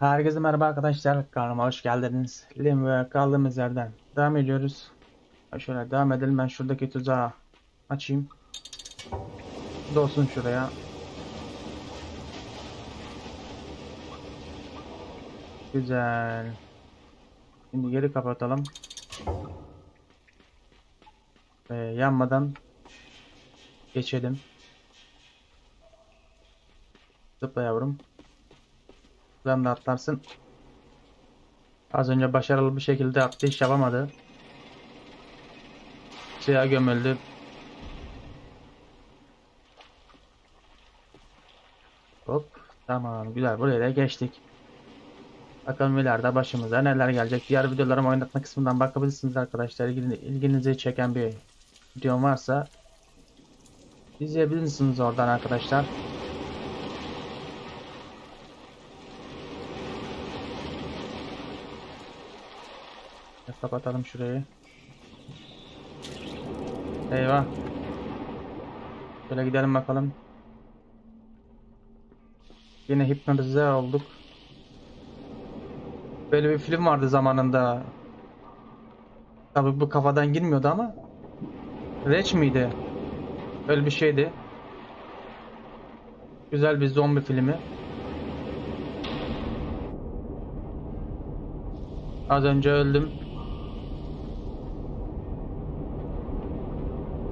Herkese merhaba arkadaşlar. Kanalıma hoş geldiniz. Limbo'ya kaldığımız yerden devam ediyoruz. Şöyle devam edelim. Ben şuradaki tuzağı açayım. Dolsun şuraya. Güzel. Şimdi geri kapatalım. Ee, yanmadan geçelim. Zıpla yavrum. Buradan da atlarsın. Az önce başarılı bir şekilde atlayış yapamadı. Suya gömüldü. Hop. Tamam güzel buraya da geçtik. Bakalım ileride başımıza neler gelecek. Diğer videolarımı oynatma kısmından bakabilirsiniz arkadaşlar. İlgini- İlginizi çeken bir videom varsa izleyebilirsiniz oradan arkadaşlar. Kapatalım şurayı. Eyvah. Şöyle gidelim bakalım. Yine hipnotize olduk. Böyle bir film vardı zamanında. Tabii bu kafadan girmiyordu ama. Reç miydi? Öyle bir şeydi. Güzel bir zombi filmi. Az önce öldüm.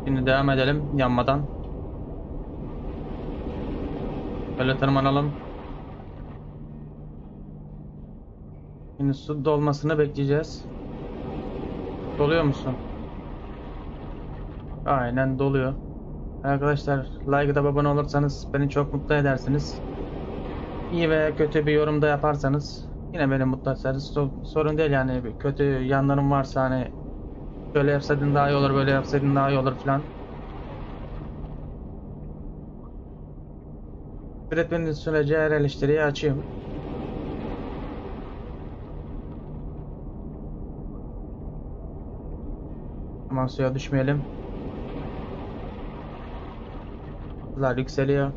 Şimdi devam edelim yanmadan. Böyle tırmanalım. Şimdi su dolmasını bekleyeceğiz. Doluyor musun? Aynen doluyor. Arkadaşlar like da abone olursanız beni çok mutlu edersiniz. İyi veya kötü bir yorum da yaparsanız yine beni mutlu edersiniz. So- sorun değil yani kötü yanlarım varsa hani Şöyle yapsaydın daha iyi olur, böyle yapsaydın daha iyi olur falan. Üretmenin sürece her eleştiriyi açayım. Aman suya düşmeyelim. Hızlar yükseliyor.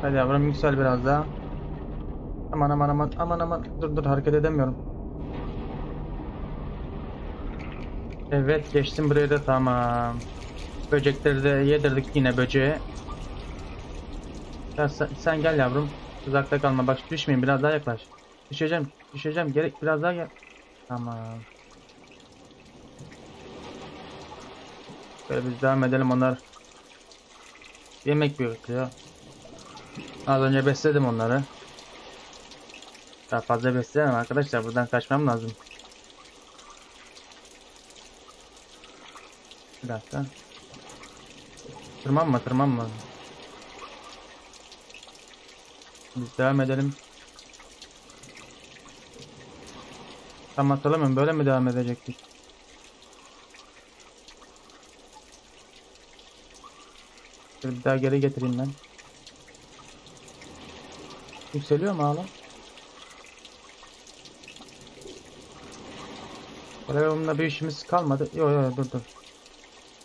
Hadi yavrum yüksel biraz daha. Aman aman aman aman aman dur dur hareket edemiyorum. Evet geçtim buraya da tamam. Böcekleri de yedirdik yine böceğe. Ya sen, sen gel yavrum. Uzakta kalma bak düşmeyin biraz daha yaklaş. Düşeceğim düşeceğim gerek biraz daha gel. Tamam. Böyle biz devam edelim onlar. Yemek bekliyor. Az önce besledim onları. Daha fazla besleyemem arkadaşlar. Buradan kaçmam lazım. Bir dakika. Tırmanma tırmanma. Biz devam edelim. Tam hatırlamıyorum. Böyle mi devam edecektik? Bir daha geri getireyim ben. Yükseliyor mu hala? Karayolunda bir işimiz kalmadı. Yo yo dur dur.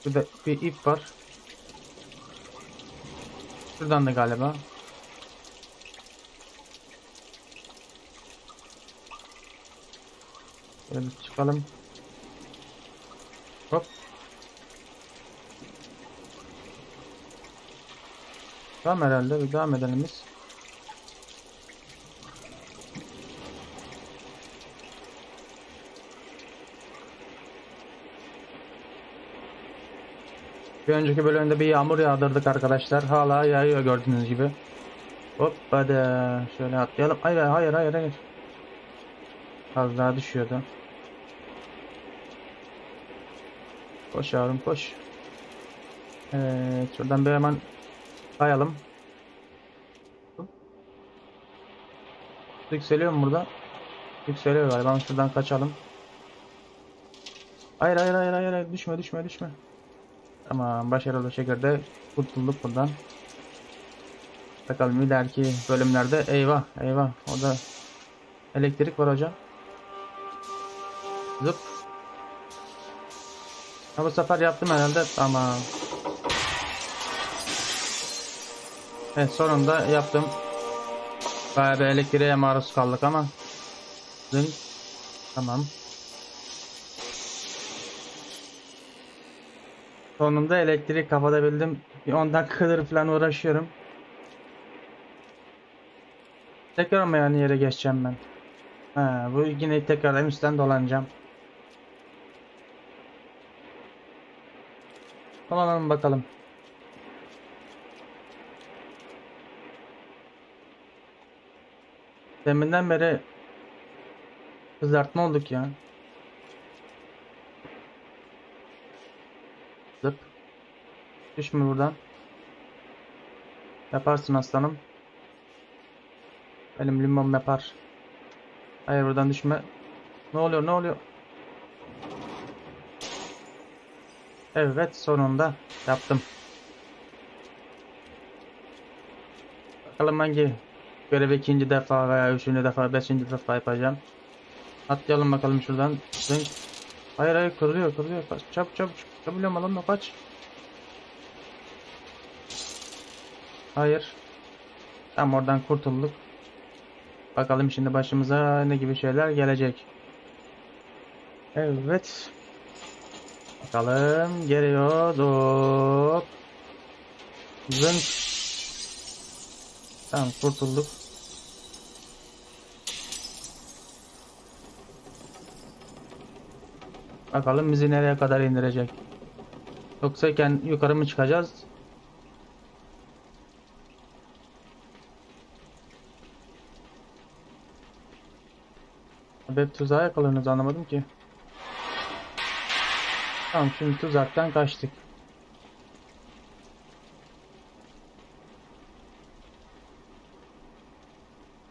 Şurada bir ip var. Şuradan da galiba. Şöyle çıkalım. Hop. Tamam herhalde. Bir devam edelim biz. Bir önceki bölümde bir yağmur yağdırdık arkadaşlar. Hala yağıyor gördüğünüz gibi. Hop hadi şöyle atlayalım. Hayır hayır hayır hayır. Az daha düşüyordu. Koş yavrum koş. Evet şuradan bir hemen kayalım. Yükseliyor mu burada? Yükseliyor galiba. Şuradan kaçalım. Hayır hayır hayır hayır düşme düşme düşme. Tamam başarılı şekilde kurtulduk buradan. Bakalım ileriki bölümlerde eyvah eyvah o elektrik var hocam. Zıp. Ha, bu sefer yaptım herhalde tamam. Evet sonunda yaptım. Bayağı bir elektriğe maruz kaldık ama. Zınk. Tamam. Sonunda elektriği kapatabildim. Bir 10 dakikadır falan uğraşıyorum. Tekrar mı yani yere geçeceğim ben? Ha, bu yine tekrardan üstten dolanacağım. Dolanalım bakalım. Deminden beri kızartma olduk ya. Zıp. Düşme buradan. Yaparsın aslanım. Benim limon yapar. Hayır buradan düşme. Ne oluyor ne oluyor? Evet sonunda yaptım. Bakalım hangi görevi ikinci defa veya üçüncü defa, beşinci defa yapacağım. Atlayalım bakalım şuradan. Hayır hayır kırılıyor kırılıyor. Kaç, çabuk çabuk. Çabuk lan kaç. Hayır. Tam oradan kurtulduk. Bakalım şimdi başımıza ne gibi şeyler gelecek. Evet. Bakalım geliyor. Hop. Zınk. Tamam kurtulduk. Bakalım bizi nereye kadar indirecek. Yoksa yukarı mı çıkacağız? Abi hep tuzağa yakalanıyoruz anlamadım ki. Tamam şimdi tuzaktan kaçtık.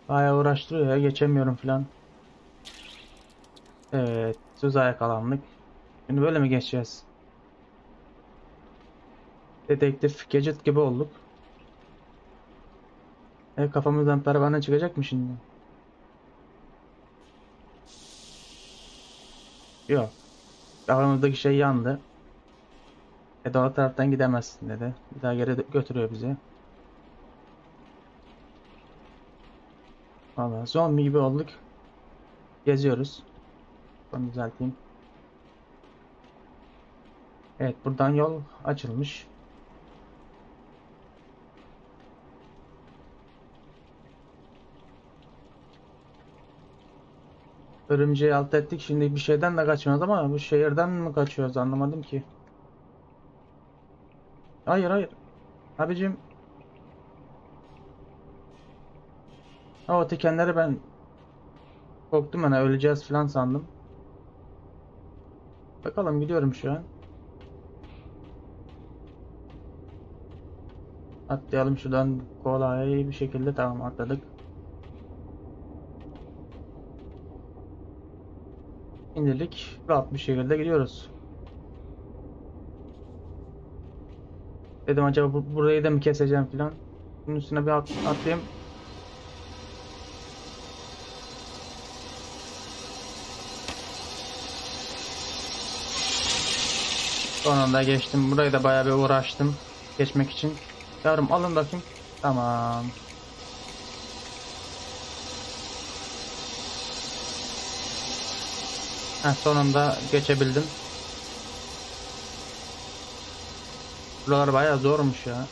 Bayağı uğraştırıyor ya geçemiyorum filan. Evet tuzağa yakalandık. Şimdi böyle mi geçeceğiz? Dedektif Gadget gibi olduk. E kafamızdan pervane çıkacak mı şimdi? Yok. Kafamızdaki şey yandı. E o taraftan gidemezsin dedi. Bir daha geri götürüyor bizi. Valla zombi gibi olduk. Geziyoruz. Bunu düzelteyim. Evet buradan yol açılmış. Örümceği alt ettik. Şimdi bir şeyden de kaçmıyoruz ama bu şehirden mi kaçıyoruz anlamadım ki. Hayır hayır. Abicim. O tikenleri ben korktum hani öleceğiz falan sandım. Bakalım gidiyorum şu an. Atlayalım şuradan kolay bir şekilde tamam atladık. İndirdik. Rahat bir şekilde gidiyoruz. Dedim acaba bu, burayı da mı keseceğim filan. Bunun üstüne bir at, atlayayım. Sonunda geçtim. Burayı da bayağı bir uğraştım. Geçmek için. Yavrum alın bakayım. Tamam. Heh, sonunda geçebildim. Buralar bayağı zormuş ya.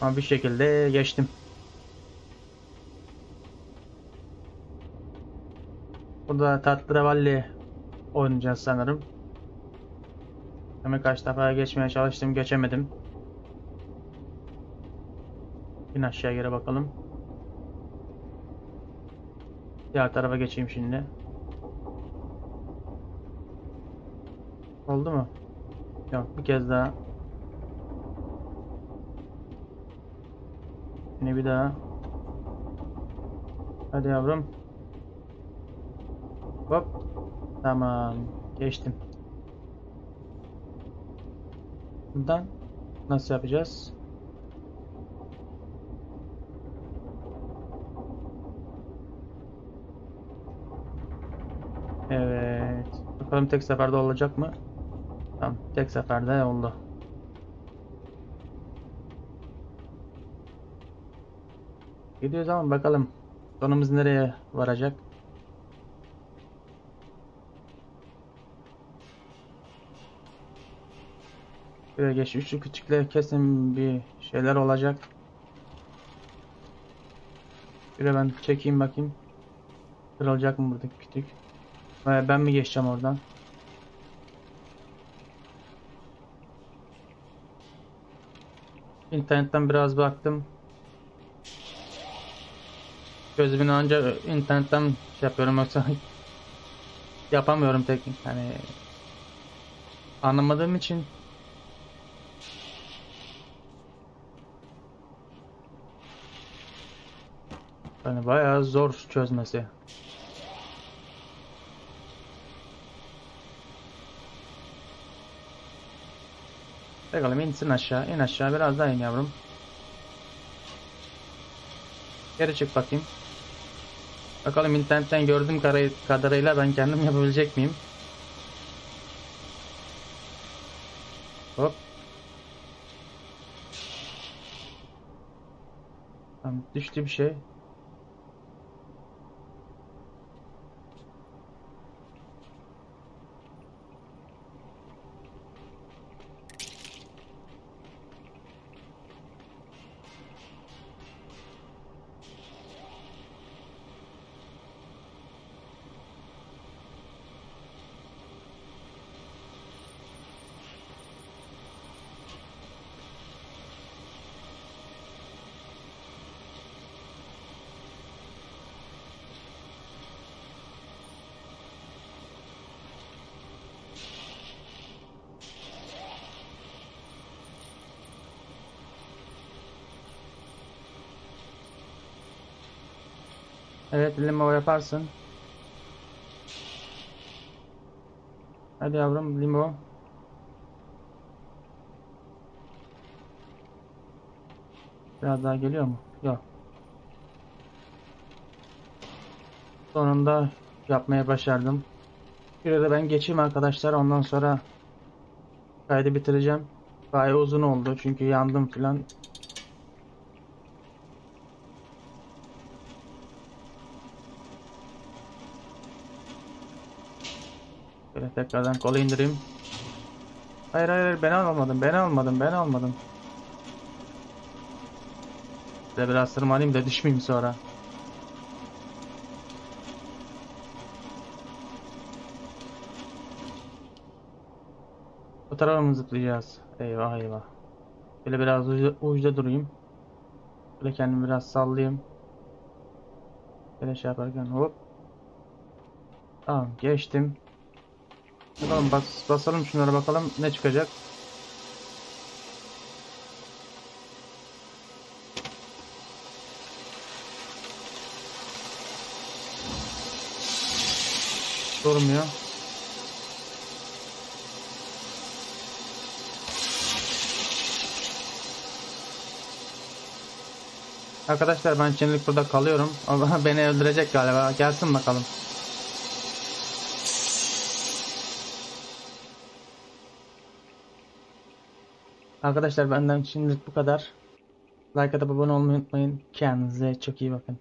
Ama bir şekilde geçtim. Burada Tatravalli oynayacağız sanırım. Ama kaç defa geçmeye çalıştım geçemedim. İn aşağı geri bakalım. Diğer tarafa geçeyim şimdi. Oldu mu? Yok bir kez daha. Yine bir daha. Hadi yavrum. Hop. Tamam. Geçtim. Buradan nasıl yapacağız? Bakalım tek seferde olacak mı? Tamam tek seferde oldu. Gidiyoruz ama bakalım sonumuz nereye varacak. Şöyle geç. Üçlü küçükle kesin bir şeyler olacak. Şöyle ben çekeyim bakayım. Kırılacak mı buradaki kütük? Ee, Ben mi geçeceğim oradan? İnternetten biraz baktım. Gözümün anca internetten şey yapıyorum yoksa yapamıyorum tek hani anlamadığım için yani bayağı zor çözmesi. Bakalım insin aşağı. in aşağı biraz daha in yavrum. Geri çık bakayım. Bakalım internetten gördüğüm kadarıyla ben kendim yapabilecek miyim? Hop. Tamam, düştü bir şey. Evet limo yaparsın. Hadi yavrum limo. Biraz daha geliyor mu? Yok. Sonunda yapmaya başardım. Bir de ben geçeyim arkadaşlar. Ondan sonra kaydı bitireceğim. Bayağı uzun oldu çünkü yandım filan. Böyle tekrardan kolu indireyim. Hayır hayır hayır ben almadım ben almadım ben almadım. De biraz tırmanayım da düşmeyeyim sonra. Bu tarafa mı zıplayacağız? Eyvah eyvah. Böyle biraz ucuda, ucuda durayım. Böyle kendimi biraz sallayayım. Böyle şey yaparken hop. Tamam geçtim. Bakalım bas, basalım şunlara bakalım ne çıkacak. Durmuyor. Arkadaşlar ben şimdilik burada kalıyorum. Ama beni öldürecek galiba. Gelsin bakalım. Arkadaşlar benden şimdilik bu kadar. Like atıp abone olmayı unutmayın. Kendinize çok iyi bakın.